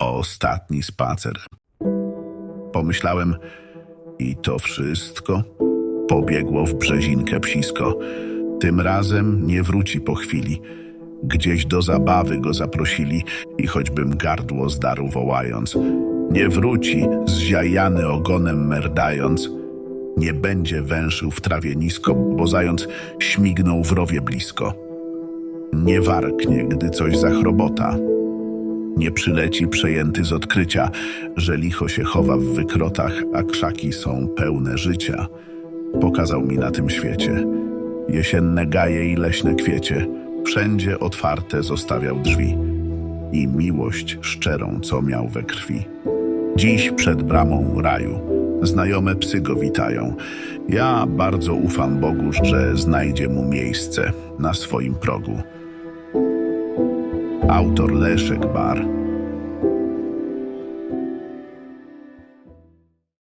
Ostatni spacer. Pomyślałem, i to wszystko pobiegło w brzezinkę psisko. Tym razem nie wróci po chwili. Gdzieś do zabawy go zaprosili i choćbym gardło zdarł wołając, nie wróci, zziajany ogonem merdając, nie będzie węszył w trawie nisko, bo zając śmignął w rowie blisko. Nie warknie, gdy coś zachrobota. Nie przyleci przejęty z odkrycia, że licho się chowa w wykrotach, a krzaki są pełne życia. Pokazał mi na tym świecie. Jesienne gaje i leśne kwiecie, wszędzie otwarte zostawiał drzwi. I miłość szczerą, co miał we krwi. Dziś przed bramą raju znajome psy go witają. Ja bardzo ufam Bogu, że znajdzie mu miejsce na swoim progu. Autor Leszek Bar